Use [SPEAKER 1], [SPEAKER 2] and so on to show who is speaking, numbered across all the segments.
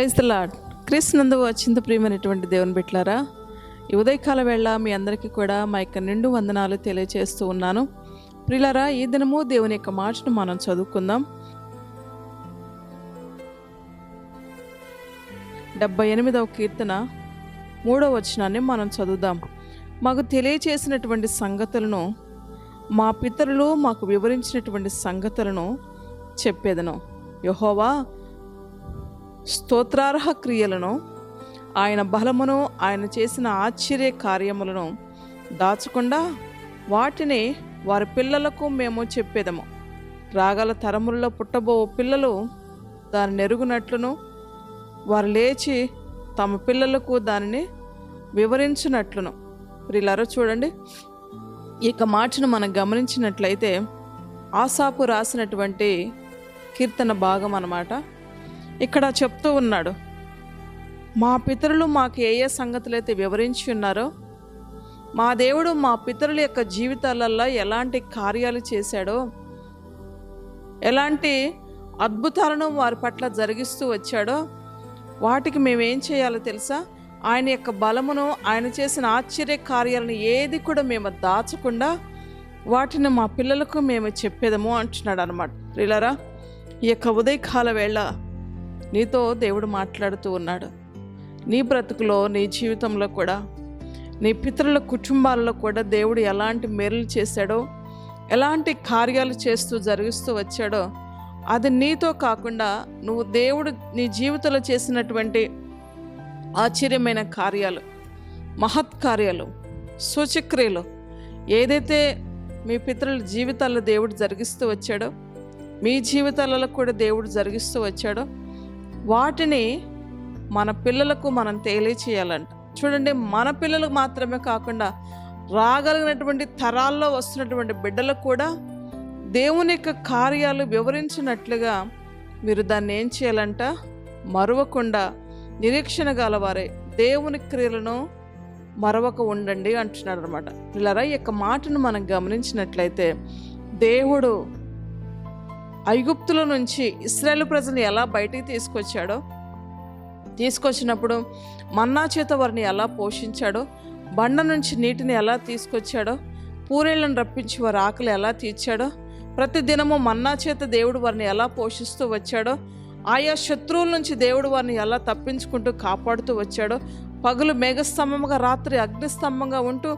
[SPEAKER 1] Praise the lord క్రీస్తునందు వచ్చింది ప్రియమైనటువంటి దేవుని బిట్లారా ఈ ఉదయకాల వేళ మీ అందరికీ కూడా మా యొక్క నిండు వందనాలు తెలియజేస్తూ ఉన్నాను. ప్రియులరా ఈ దినము దేవుని యొక్క మాటను మనం చదువుకుందాం. డెబ్బై ఎనిమిదవ కీర్తన మూడవ వచనాన్ని మనం చదువుదాం. మాకు తెలియచేసినటువంటి సంగతులను మా పితరులు మాకు వివరించినటువంటి సంగతులను చెప్పేదను. యహోవా స్తోత్రార్హ క్రియలను ఆయన బలమును ఆయన చేసిన ఆశ్చర్య కార్యములను దాచకుండా వాటిని వారి పిల్లలకు మేము చెప్పేదము. రాగల తరములలో పుట్టబో పిల్లలు దాన్ని నెరుగునట్లును వారు లేచి తమ పిల్లలకు దానిని వివరించినట్లును. వీళ్ళారో చూడండి. ఇక మాటను మనం గమనించినట్లయితే ఆసాపు రాసినటువంటి కీర్తన భాగం అన్నమాట. ఇక్కడ చెప్తూ ఉన్నాడు మా పితరులు మాకు ఏ ఏ సంగతులైతే వివరించి ఉన్నారో మా దేవుడు మా పితరుల యొక్క జీవితాలలో ఎలాంటి కార్యాలు చేశాడో ఎలాంటి అద్భుతాలను వారి పట్ల జరిగిస్తూ వచ్చాడో వాటికి మేమేం చేయాలో తెలుసా? ఆయన యొక్క బలమును ఆయన చేసిన ఆశ్చర్య కార్యాలను ఏది కూడా మేము దాచకుండా వాటిని మా పిల్లలకు మేము చెప్పేదము అంటున్నాడు అనమాట ప్రియులరా ఈ యొక్క ఉదయకాల వేళ నీతో దేవుడు మాట్లాడుతూ ఉన్నాడు. నీ బ్రతుకులో నీ జీవితంలో కూడా నీ పితరుల కుటుంబాల్లో కూడా దేవుడు ఎలాంటి మేలు చేశాడో ఎలాంటి కార్యాలు చేస్తూ జరిగిస్తూ వచ్చాడో అది నీతో కాకుండా నువ్వు దేవుడు నీ జీవితంలో చేసినటువంటి ఆశ్చర్యమైన కార్యాలు మహత్ కార్యాలు సూచక్రియలు ఏదైతే మీ పితరుల జీవితాల్లో దేవుడు జరిగిస్తూ వచ్చాడో మీ జీవితాలలో కూడా దేవుడు జరిగిస్తూ వచ్చాడో వాటిని మన పిల్లలకు మనం తెలియచేయాలంట. చూడండి మన పిల్లలకు మాత్రమే కాకుండా రాగలిగినటువంటి తరాల్లో వస్తున్నటువంటి బిడ్డలకు కూడా దేవుని యొక్క కార్యాలు వివరించినట్లుగా మీరు దాన్ని ఏం చేయాలంట? మరవకుండా నిరీక్షణ గలవారే. దేవుని క్రియలను మరవక ఉండండి అంటున్నాడు అనమాట పిల్లరా ఈ యొక్క మాటను మనం గమనించినట్లయితే దేవుడు ఐగుప్తుల నుంచి ఇస్రాయేల్ ప్రజల్ని ఎలా బయటికి తీసుకొచ్చాడో తీసుకొచ్చినప్పుడు మన్నా చేత వారిని ఎలా పోషించాడో బండ నుంచి నీటిని ఎలా తీసుకొచ్చాడో పూరేళ్ళను రప్పించి వారి ఆకలి ఎలా తీర్చాడో ప్రతి దినము మన్నా చేత దేవుడు వారిని ఎలా పోషిస్తూ వచ్చాడో ఆయా శత్రువుల నుంచి దేవుడు వారిని ఎలా తప్పించుకుంటూ కాపాడుతూ వచ్చాడో పగులు మేఘస్తంభంగా రాత్రి అగ్నిస్తంభంగా ఉంటూ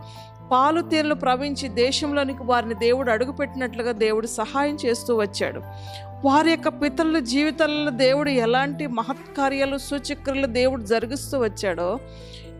[SPEAKER 1] పాలు తీరులు ప్రవహించి దేశంలోనికి వారిని దేవుడు అడుగుపెట్టినట్లుగా దేవుడు సహాయం చేస్తూ వచ్చాడు. వారి యొక్క పితరుల జీవితాలలో దేవుడు ఎలాంటి మహత్కార్యాలు సూచక్రియలు దేవుడు జరిగిస్తూ వచ్చాడో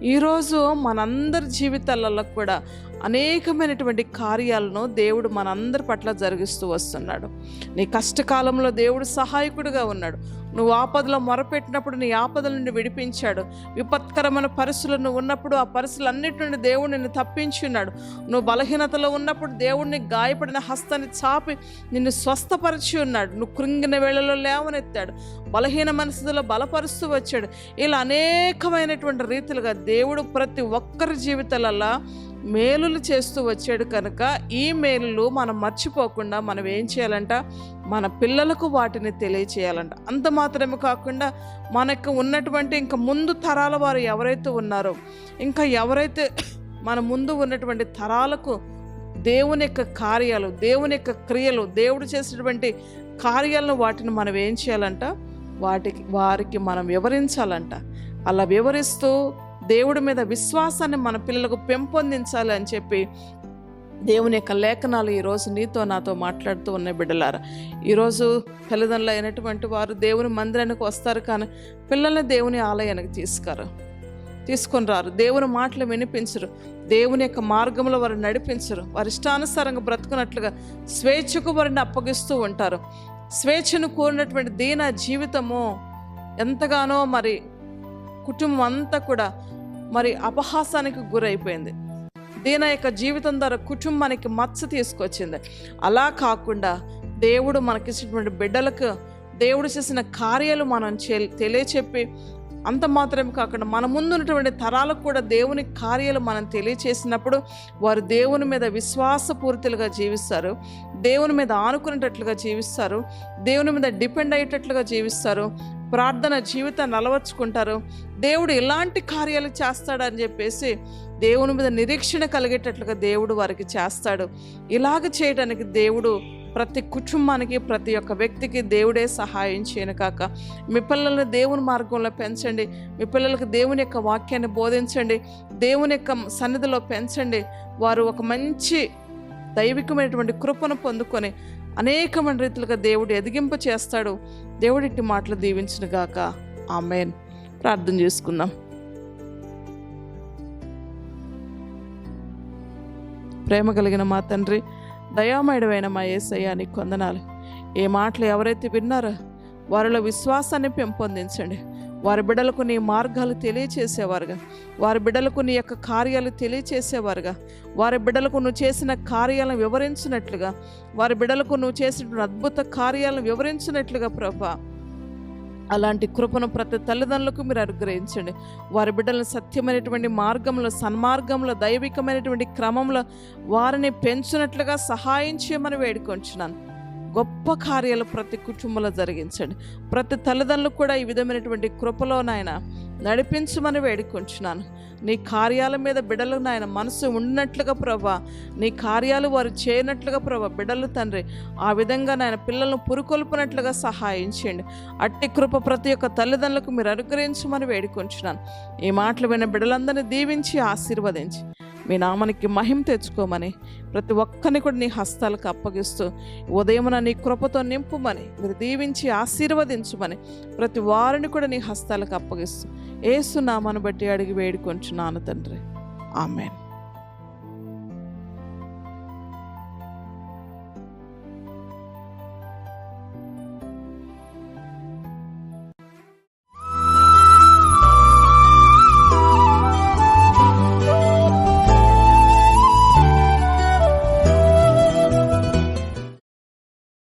[SPEAKER 1] ఈరోజు మనందరి జీవితాలలో కూడా అనేకమైనటువంటి కార్యాలను దేవుడు మనందరి పట్ల జరిగిస్తూ వస్తున్నాడు. నీ కష్టకాలంలో దేవుడు సహాయకుడిగా ఉన్నాడు. నువ్వు ఆపదలో మొరపెట్టినప్పుడు నీ ఆపదల నుండి విడిపించాడు. విపత్కరమైన పరిస్థితులు నువ్వు ఉన్నప్పుడు ఆ పరిస్థితులన్నిటి నుండి దేవుడు నిన్ను తప్పించి ఉన్నాడు నువ్వు బలహీనతలో ఉన్నప్పుడు దేవుడిని గాయపడిన హస్తాన్ని చాపి నిన్ను స్వస్థపరిచి ఉన్నాడు నువ్వు కృంగిన వేళలో లేవనెత్తాడు. బలహీన మనసులో బలపరుస్తూ వచ్చాడు. ఇలా అనేకమైనటువంటి రీతిలుగా దేవుడు ప్రతి ఒక్కరి జీవితాలలో మేలులు చేస్తూ వచ్చాడు కనుక ఈ మేలులు మనం మర్చిపోకుండా మనం ఏం చేయాలంట? మన పిల్లలకు వాటిని తెలియచేయాలంట. అంత మాత్రమే కాకుండా మనకు ఉన్నటువంటి ఇంకా ముందు తరాల వారు ఎవరైతే ఉన్నారో ఇంకా ఎవరైతే మన ముందు ఉన్నటువంటి తరాలకు దేవుని యొక్క కార్యాలు దేవుని యొక్క క్రియలు దేవుడు చేసినటువంటి కార్యాలను వాటిని మనం ఏం చేయాలంట? వాటికి వారికి మనం వివరించాలంట. అలా వివరిస్తూ దేవుడి మీద విశ్వాసాన్ని మన పిల్లలకు పెంపొందించాలి అని చెప్పి దేవుని యొక్క లేఖనాలు ఈరోజు నీతో నాతో మాట్లాడుతూ ఉన్నాయి బిడ్డలారా. ఈరోజు తల్లిదండ్రులు అయినటువంటి వారు దేవుని మందిరానికి వస్తారు కానీ పిల్లల్ని దేవుని ఆలయానికి తీసుకురు తీసుకొని రారు. దేవుని మాటలు వినిపించరు. దేవుని యొక్క మార్గంలో వారు నడిపించరు. వారి ఇష్టానుసారంగా బ్రతుకున్నట్లుగా స్వేచ్ఛకు వారిని అప్పగిస్తూ ఉంటారు. స్వేచ్ఛను కోరినటువంటి దీన జీవితము ఎంతగానో మరి కుటుంబం అంతా కూడా మరి అపహాసానికి గురైపోయింది. దీని యొక్క జీవితం ద్వారా కుటుంబానికి మచ్చ తీసుకొచ్చింది. అలా కాకుండా దేవుడు మనకిచ్చినటువంటి బిడ్డలకు దేవుడు చేసిన కార్యాలు మనం చె తెలియచెప్పి అంత మాత్రమే కాకుండా మన ముందు ఉన్నటువంటి తరాలకు కూడా దేవుని కార్యాలు మనం తెలియచేసినప్పుడు వారు దేవుని మీద విశ్వాసపూరితులుగా జీవిస్తారు. దేవుని మీద ఆనుకునేటట్లుగా జీవిస్తారు. దేవుని మీద డిపెండ్ అయ్యేటట్లుగా జీవిస్తారు. ప్రార్థన జీవితాన్ని అలవర్చుకుంటారు దేవుడు ఎలాంటి కార్యాలు చేస్తాడని చెప్పేసి దేవుని మీద నిరీక్షణ కలిగేటట్లుగా దేవుడు వారికి చేస్తాడు. ఇలాగ చేయడానికి దేవుడు ప్రతి కుటుంబానికి ప్రతి ఒక్క వ్యక్తికి దేవుడే సహాయం చేయను కాక. మీ పిల్లల్ని దేవుని మార్గంలో పెంచండి. మీ పిల్లలకు దేవుని యొక్క వాక్యాన్ని బోధించండి. దేవుని యొక్క సన్నిధిలో పెంచండి. వారు ఒక మంచి దైవికమైనటువంటి కృపను పొందుకొని అనేకమైన రీతిలుగా దేవుడు ఎదిగింప చేస్తాడు. దేవుడి మాటలు దీవించిన గాక. ఆమెన్. ప్రార్థన చేసుకుందాం. ప్రేమ కలిగిన మా తండ్రి దయామయుడమైన మా ఏసయ్యానికి నీకు కొందనాలు ఏ మాటలు ఎవరైతే విన్నారో వారిలో విశ్వాసాన్ని పెంపొందించండి. వారి బిడ్డలకు నీ మార్గాలు తెలియచేసేవారుగా. వారి బిడ్డలకు నీ యొక్క కార్యాలు తెలియచేసేవారుగా. వారి బిడ్డలకు నువ్వు చేసిన కార్యాలను వివరించినట్లుగా. వారి బిడ్డలకు నువ్వు చేసిన అద్భుత కార్యాలను వివరించినట్లుగా ప్రభా. అలాంటి కృపను ప్రతి తల్లిదండ్రులకు మీరు అనుగ్రహించండి. వారి బిడ్డలను సత్యమైనటువంటి మార్గంలో సన్మార్గంలో దైవికమైనటువంటి క్రమంలో వారిని పెంచినట్లుగా సహాయం చేయమని వేడుకొంచున్నాను. గొప్ప కార్యాలు ప్రతి కుటుంబంలో జరిగించండి. ప్రతి తల్లిదండ్రులకు కూడా ఈ విధమైనటువంటి కృపలో నాయన నడిపించమని వేడుకొంచున్నాను. నీ కార్యాల మీద బిడలు నాయన మనసు ఉన్నట్లుగా ప్రభా నీ కార్యాలు వారు చేయనట్లుగా ప్రభా బిడలు తండ్రి ఆ విధంగా నాయన పిల్లలను పురుకొల్పునట్లుగా సహాయం చేయండి అట్టి కృప ప్రతి ఒక్క తల్లిదండ్రులకు మీరు అనుగ్రహించమని వేడుకొంచున్నాను. ఈ మాటలు విన్న బిడలందరినీ దీవించి ఆశీర్వదించి. మీ నామానికి మహిమ తెచ్చుకోమని ప్రతి ఒక్కరిని కూడా నీ హస్తాలకు అప్పగిస్తూ ఉదయమున నీ కృపతో నింపుమని మీరు దీవించి ఆశీర్వదించమని ప్రతి వారిని కూడా నీ హస్తాలకు అప్పగిస్తూ ఏసునామాను బట్టి అడిగి వేడుకొంచున్నాను తండ్రి. ఆమెన్.